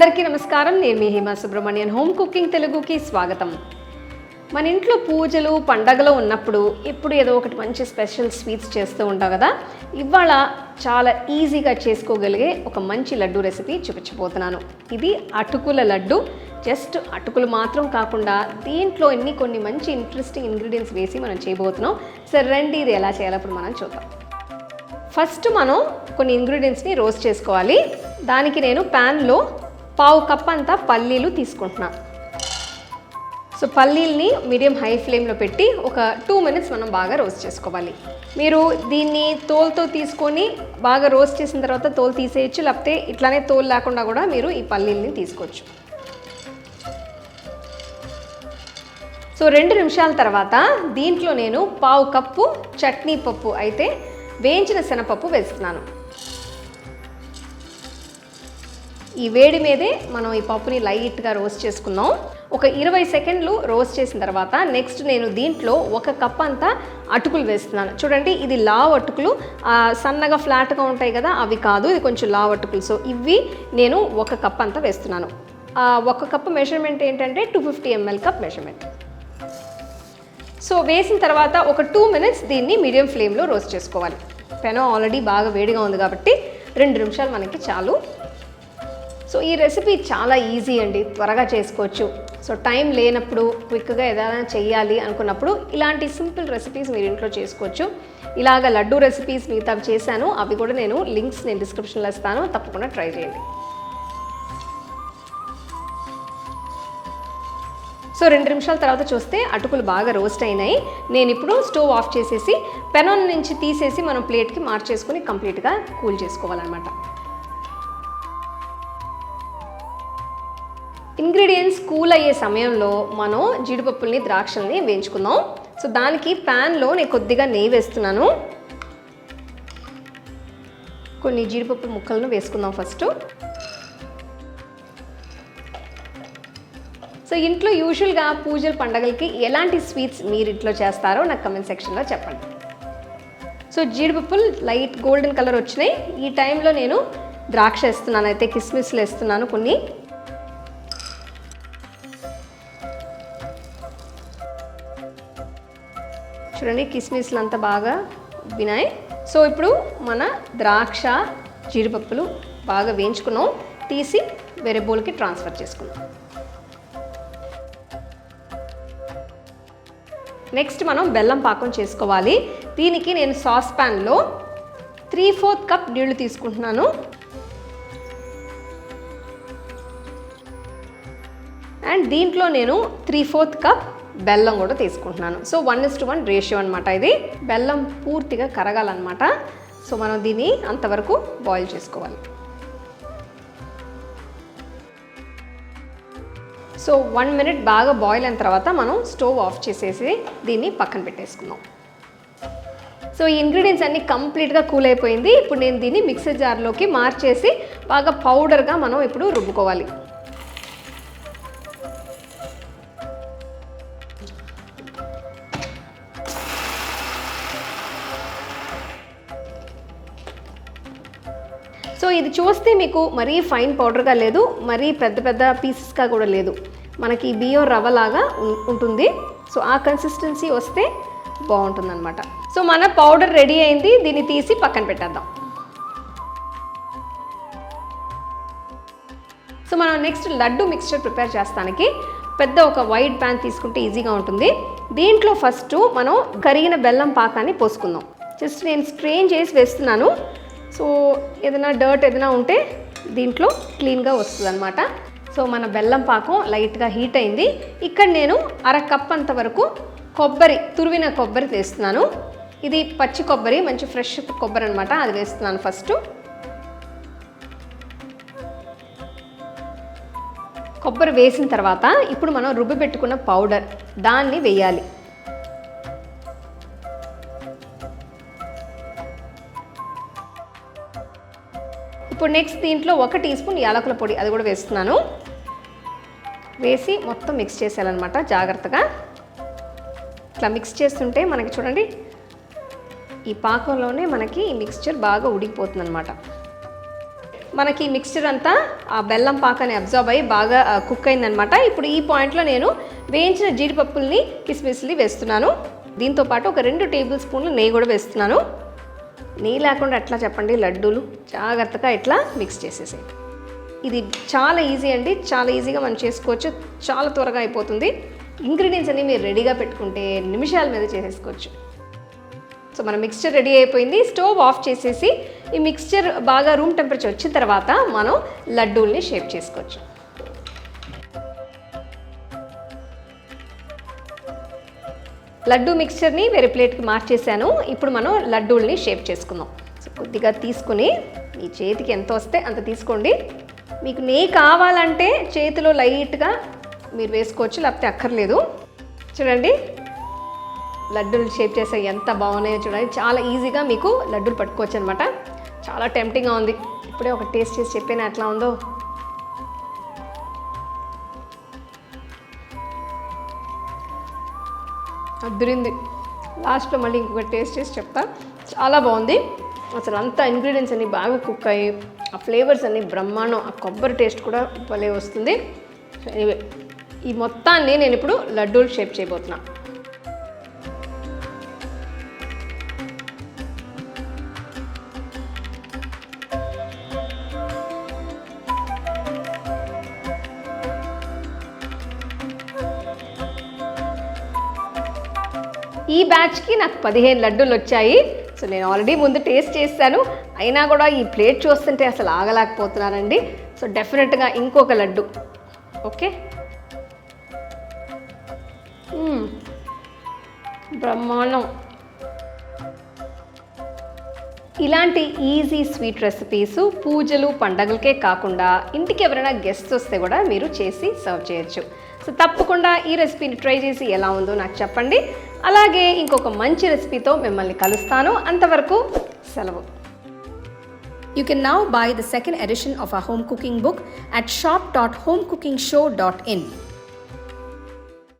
అందరికీ నమస్కారం. నేను మీ హేమ సుబ్రహ్మణ్యన్. హోమ్ కుకింగ్ తెలుగుకి స్వాగతం. మన ఇంట్లో పూజలు పండగలు ఉన్నప్పుడు ఎప్పుడు ఏదో ఒకటి మంచి స్పెషల్ స్వీట్స్ చేస్తూ ఉంటాం కదా? ఇవాళ చాలా ఈజీగా చేసుకోగలిగే ఒక మంచి లడ్డు రెసిపీ చూపించబోతున్నాను. ఇది అటుకుల లడ్డు. జస్ట్ అటుకులు మాత్రం కాకుండా దీంట్లో ఇన్ని కొన్ని మంచి ఇంట్రెస్టింగ్ ఇంగ్రీడియంట్స్ వేసి మనం చేయబోతున్నాం. సరే రండి ఇది ఎలా చేయాలప్పుడు మనం చూద్దాం. ఫస్ట్ మనం కొన్ని ఇంగ్రీడియంట్స్ని రోస్ట్ చేసుకోవాలి. దానికి నేను ప్యాన్లో పావు కప్ అంతా పల్లీలు తీసుకుంటున్నాను సో పల్లీల్ని మీడియం హై ఫ్లేమ్లో పెట్టి ఒక టూ మినిట్స్ మనం బాగా రోస్ట్ చేసుకోవాలి. మీరు దీన్ని తోలుతో తీసుకొని బాగా రోస్ట్ చేసిన తర్వాత తోలు తీసేయచ్చు లేకపోతే ఇట్లానే తోలు లేకుండా కూడా మీరు ఈ పల్లీల్ని తీసుకోవచ్చు. సో రెండు నిమిషాల తర్వాత దీంట్లో నేను పావు కప్పు చట్నీ పప్పు అయితే వేయించిన శనగపప్పు వేస్తున్నాను. ఈ వేడి మీదే మనం ఈ పప్పుని లైట్గా రోస్ట్ చేసుకుందాం. ఒక ఇరవై సెకండ్లు రోస్ట్ చేసిన తర్వాత నెక్స్ట్ నేను దీంట్లో ఒక కప్ అంతా అటుకులు వేస్తున్నాను. చూడండి ఇది లావ్ అటుకులు. సన్నగా ఫ్లాట్గా ఉంటాయి కదా అవి కాదు ఇది కొంచెం లావ్ అటుకులు. సో ఇవి నేను ఒక కప్ అంతా వేస్తున్నాను. ఒక కప్ మెజర్మెంట్ ఏంటంటే two fifty ml cup measurement so వేసిన తర్వాత ఒక టూ మినిట్స్ దీన్ని మీడియం ఫ్లేమ్లో రోస్ట్ చేసుకోవాలి. పెనం ఆల్రెడీ బాగా వేడిగా ఉంది కాబట్టి రెండు నిమిషాలు మనకి చాలు. సో ఈ రెసిపీ చాలా ఈజీ అండి త్వరగా చేసుకోవచ్చు. సో టైం లేనప్పుడు క్విక్గా ఏదైనా చేయాలి అనుకున్నప్పుడు ఇలాంటి సింపుల్ రెసిపీస్ మీరు ఇంట్లో చేసుకోవచ్చు. ఇలాగ లడ్డు రెసిపీస్ మిగతా చేశాను అవి కూడా నేను లింక్స్ నేను డిస్క్రిప్షన్లో ఇస్తాను తప్పకుండా ట్రై చేయండి. సో రెండు నిమిషాల తర్వాత చూస్తే అటుకులు బాగా రోస్ట్ అయినాయి. నేను ఇప్పుడు స్టవ్ ఆఫ్ చేసేసి పెనం నుంచి తీసేసి మనం ప్లేట్కి మార్చేసుకొని కంప్లీట్గా కూల్ చేసుకోవాలన్నమాట. ఇంగ్రీడియంట్స్ కూల్ అయ్యే సమయంలో మనం జీడిపప్పుల్ని ద్రాక్షల్ని వేయించుకుందాం. సో దానికి ప్యాన్లో నేను కొద్దిగా నెయ్యి వేస్తున్నాను. కొన్ని జీడిపప్పు ముక్కలను వేసుకుందాం ఫస్ట్. సో ఇంట్లో యూజువల్గా పూజల పండగలకి ఎలాంటి స్వీట్స్ మీరు ఇంట్లో చేస్తారో నాకు కమెంట్ సెక్షన్లో చెప్పండి. సో జీడిపప్పులు లైట్ గోల్డెన్ కలర్ వచ్చినాయి. ఈ టైంలో నేను ద్రాక్ష వేస్తున్నాను అయితే కిస్మిస్లు వేస్తున్నాను కొన్ని. చూడండి కిస్మిస్లు అంతా బాగా ఉబ్బినాయి సో ఇప్పుడు మన ద్రాక్ష జీడిపప్పులు బాగా వేయించుకున్నాం. తీసి వేరే బౌల్కి ట్రాన్స్ఫర్ చేసుకున్నాం నెక్స్ట్ మనం బెల్లం పాకం చేసుకోవాలి. దీనికి నేను సాస్ ప్యాన్లో త్రీ ఫోర్త్ కప్ నీళ్ళు తీసుకుంటున్నాను. అండ్ దీంట్లో నేను త్రీ ఫోర్త్ కప్ బెల్లం కూడా తీసుకుంటున్నాను. So one is to one ratio అనమాట ఇది. బెల్లం పూర్తిగా కరగాలన్నమాట. సో మనం దీన్ని అంతవరకు బాయిల్ చేసుకోవాలి. సో వన్ మినిట్ బాగా బాయిల్ అయిన తర్వాత మనం స్టవ్ ఆఫ్ చేసేసి దీన్ని పక్కన పెట్టేసుకుందాం. సో ఈ ఇంగ్రీడియంట్స్ అన్నీ కంప్లీట్గా కూల్ అయిపోయింది. ఇప్పుడు నేను దీన్ని మిక్సర్ జార్లోకి మార్చేసి బాగా పౌడర్గా మనం ఇప్పుడు రుబ్బుకోవాలి. సో ఇది చూస్తే మీకు మరీ ఫైన్ పౌడర్గా లేదు మరీ పెద్ద పెద్ద పీసెస్గా కూడా లేదు. మనకి బియ్యం రవ్వలాగా ఉంటుంది. సో ఆ కన్సిస్టెన్సీ వస్తే బాగుంటుందన్నమాట. సో మన పౌడర్ రెడీ అయింది దీన్ని తీసి పక్కన పెట్టేద్దాం. సో మనం నెక్స్ట్ లడ్డు మిక్స్చర్ ప్రిపేర్ చేస్తానికి పెద్ద ఒక వైట్ ప్యాన్ తీసుకుంటే ఈజీగా ఉంటుంది. దీంట్లో ఫస్ట్ మనం కరిగిన బెల్లం పాకాన్ని పోసుకుందాం. జస్ట్ నేను స్ట్రెయిన్ చేసి వేస్తున్నాను. సో ఏదైనా డర్ట్ ఏదైనా ఉంటే దీంట్లో క్లీన్గా వస్తుంది అనమాట సో మన బెల్లం పాకం లైట్గా హీట్ అయింది. ఇక్కడ నేను అర కప్ అంత వరకు కొబ్బరి తురివిన కొబ్బరి వేస్తున్నాను. ఇది పచ్చి కొబ్బరి మంచి ఫ్రెష్ కొబ్బరి అనమాట అది వేస్తున్నాను ఫస్ట్ కొబ్బరి వేసిన తర్వాత ఇప్పుడు మనం రుబ్బి పెట్టుకున్న పౌడర్ దాన్ని వేయాలి. ఇప్పుడు నెక్స్ట్ దీంట్లో ఒక టీ స్పూన్ యాలకుల పొడి అది కూడా వేస్తున్నాను. వేసి మొత్తం మిక్స్ చేసేయాలన్నమాట జాగ్రత్తగా. ఇట్లా మిక్స్ చేస్తుంటే మనకి చూడండి ఈ పాకంలోనే మనకి ఈ మిక్స్చర్ బాగా ఉడికిపోతుంది అనమాట మనకి మిక్స్చర్ అంతా ఆ బెల్లం పాకాన్ని అబ్జర్వ్ అయ్యి బాగా కుక్ అయిందనమాట ఇప్పుడు ఈ పాయింట్లో నేను వేయించిన జీడిపప్పుల్ని కిస్మిస్ని వేస్తున్నాను. దీంతో పాటు ఒక రెండు టేబుల్ స్పూన్లు నెయ్యి కూడా వేస్తున్నాను. నెయ్యి లేకుండా ఎట్లా చెప్పండి? లడ్డూలు జాగ్రత్తగా ఇట్లా మిక్స్ చేసేసేయండి ఇది చాలా ఈజీ అండి. చాలా ఈజీగా మనం చేసుకోవచ్చు. చాలా త్వరగా అయిపోతుంది. ఇంగ్రీడియంట్స్ అన్ని మీరు రెడీగా పెట్టుకుంటే నిమిషాల మీద చేసేసుకోవచ్చు. సో మన మిక్స్చర్ రెడీ అయిపోయింది. స్టవ్ ఆఫ్ చేసేసి ఈ మిక్స్చర్ బాగా రూమ్ టెంపరేచర్ వచ్చిన తర్వాత మనం లడ్డూల్ని షేప్ చేసుకోవచ్చు. లడ్డూ మిక్స్చర్ని వేరే ప్లేట్కి మార్చేసాను ఇప్పుడు మనం లడ్డూల్ని షేప్ చేసుకుందాం. సో కొద్దిగా తీసుకుని మీ చేతికి ఎంత వస్తే అంత తీసుకోండి. మీకు నే కావాలంటే చేతిలో లైట్గా మీరు వేసుకోవచ్చు లేకపోతే అక్కర్లేదు. చూడండి. లడ్డూలు షేప్ చేసే ఎంత బాగున్నాయో చూడండి. చాలా ఈజీగా మీకు లడ్డూలు పట్టుకోవచ్చు అనమాట చాలా టెంప్టింగ్గా ఉంది. ఇప్పుడే ఒక టేస్ట్ చేసి చెప్పాను ఎట్లా ఉందో? అద్దరింది లాస్ట్లో మళ్ళీ ఇంకొక టేస్ట్ చేసి చెప్తా. చాలా బాగుంది. అసలు అంతా ఇంగ్రీడియంట్స్ అన్నీ బాగా కుక్ అయ్యి ఆ ఫ్లేవర్స్ అన్ని బ్రహ్మాండం ఆ కొబ్బరి టేస్ట్ కూడా భలే వస్తుంది. ఈ మొత్తాన్ని నేను ఇప్పుడు లడ్డూలు షేప్ చేయబోతున్నా. ఈ బ్యాచ్కి నాకు పదిహేను లడ్డూలు వచ్చాయి. సో నేను ఆల్రెడీ ముందు టేస్ట్ చేశాను. అయినా కూడా ఈ ప్లేట్ చూస్తుంటే అసలు ఆగలేకపోతున్నానండి. సో డెఫినెట్గా ఇంకొక లడ్డు. ఓకే? బ్రహ్మాండం. ఇలాంటి ఈజీ స్వీట్ రెసిపీస్ పూజలు పండగలకే కాకుండా ఇంటికి ఎవరైనా గెస్ట్ వస్తే కూడా మీరు చేసి సర్వ్ చేయొచ్చు. సో తప్పకుండా ఈ రెసిపీని ట్రై చేసి ఎలా ఉందో నాకు చెప్పండి. అలాగే ఇంకొక మంచి రెసిపీతో మిమ్మల్ని కలుస్తాను. అంతవరకు సెలవు. You can now buy the second edition of a home cooking book at shop dot home cooking show dot in